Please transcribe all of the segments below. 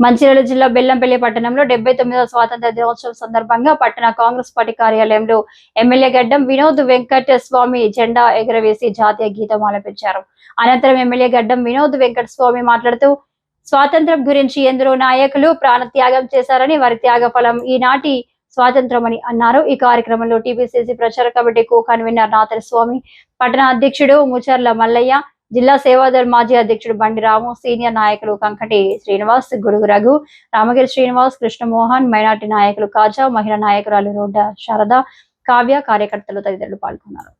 మంచిర్యాల జిల్లా బెల్లంపల్లి పట్టణంలో డెబ్బై తొమ్మిదవ స్వాతంత్ర దినోత్సవం సందర్భంగా పట్టణ కాంగ్రెస్ పార్టీ కార్యాలయంలో ఎమ్మెల్యే గడ్డం వినోద్ వెంకట స్వామి జెండా ఎగరవేసి జాతీయ గీతం ఆలపించారు. అనంతరం ఎమ్మెల్యే గడ్డం వినోద్ వెంకట స్వామి మాట్లాడుతూ స్వాతంత్రం గురించి ఎందరో నాయకులు ప్రాణ త్యాగం చేశారని వారి త్యాగ ఫలం ఈనాటి స్వాతంత్రం అని అన్నారు. ఈ కార్యక్రమంలో టీపీసీసీ ప్రచార కమిటీ కో కన్వీనర్ నాథర్ స్వామి పట్టణ అధ్యక్షుడు ముచర్ల మల్లయ్య జిల్లా సేవాదళ్ మాజీ అధ్యక్షుడు బండి రాము సీనియర్ నాయకులు కంకటి శ్రీనివాస్ గురుగు రఘు రామగిరి శ్రీనివాస్ కృష్ణమోహన్ మైనార్టీ నాయకులు కాజా మహిళా నాయకురాలు రోడ్డ శారద కావ్య కార్యకర్తలు తదితరులు పాల్గొన్నారు.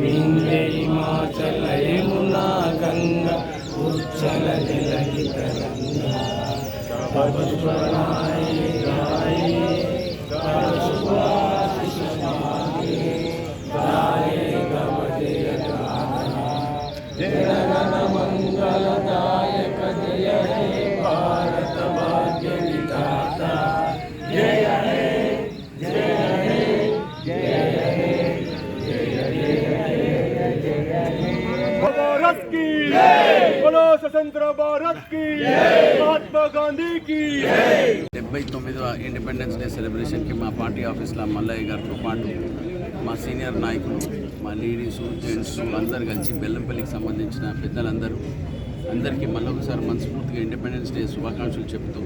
విందే హిమాచల యమునా గంగ ఉచ్చల జలగిత గంగా भारत की बोलो स्वतंत्र भारत की महात्मा गांधी की డెబ్బై తొమ్మిదవ ఇండిపెండెన్స్ డే సెలబ్రేషన్కి మా పార్టీ ఆఫీస్లో మల్లయ్య గారితో పాటు మా సీనియర్ నాయకులు మా లేడీసు జెంట్స్ అందరు కలిసి బెల్లంపల్లికి సంబంధించిన పెద్దలందరూ అందరికీ మళ్ళొకసారి మనస్ఫూర్తిగా ఇండిపెండెన్స్ డే శుభాకాంక్షలు చెబుతూ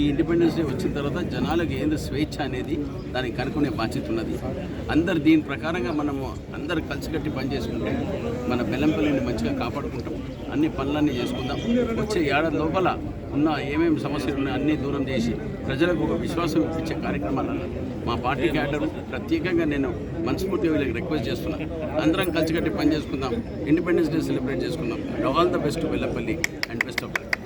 ఈ ఇండిపెండెన్స్ డే వచ్చిన తర్వాత జనాలకు ఏంది స్వేచ్ఛ అనేది దానికి కనుక్కునే బాధ్యత ఉన్నది. అందరు దీని ప్రకారంగా మనము అందరు కలిసికట్టి పని చేసుకుంటే మన బెల్లంపల్లిని మంచిగా కాపాడుకుంటాం. అన్ని పనులన్నీ చేసుకుందాం. వచ్చే ఏడాది లోపల ఉన్న ఏమేమి సమస్యలు ఉన్నాయో అన్నీ దూరం చేసి ప్రజలకు ఒక విశ్వాసం ఇప్పించే కార్యక్రమాలలో మా పార్టీ క్యాడర్ ప్రత్యేకంగా నేను మనస్ఫూర్తి వీళ్ళకి రిక్వెస్ట్ చేస్తున్నాను అందరం కలిసికట్టి పని చేసుకుందాం. ఇండిపెండెన్స్ డే సెలబ్రేట్ చేసుకుందాం. All the best Vellapalli and best of luck